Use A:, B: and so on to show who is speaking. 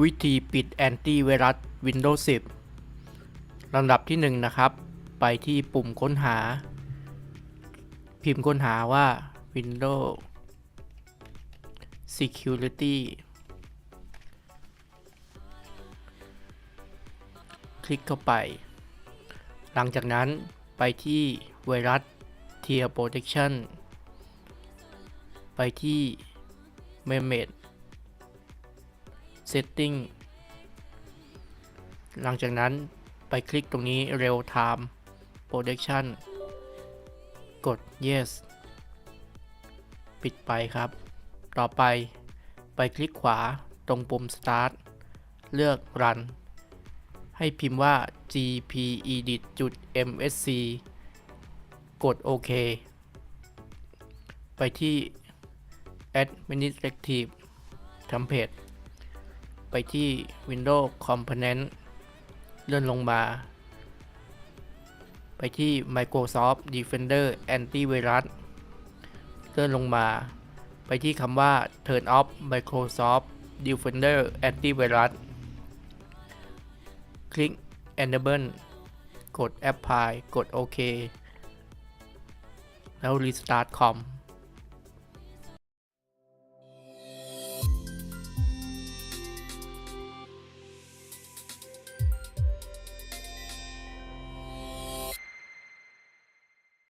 A: วิธีปิดแอนตี้ไวรัส Windows 10ลำดับที่ 1 นะครับ ไปที่ปุ่มค้นหา พิมพ์ค้นหาว่า Windows Security คลิกเข้าไป หลังจากนั้นไปที่ไวรัส Tier Protection ไปที่ Manage Setting หลังจากนั้นไปคลิกตรงนี้ Real Time Protection กด Yes ปิดไปครับ ต่อไปไปคลิกขวาตรงปุ่ม Start เลือก Run ให้พิมพ์ว่า gpedit.msc กดโอเคไปที่ administrative template ไปที่ Windows Component เลื่อนลงมา ไปที่ Microsoft Defender Antivirus เลื่อนลงมา ไปที่คำว่า Turn off Microsoft Defender Antivirus คลิก Enable กด Apply กดโอเคแล้ว Restart คอม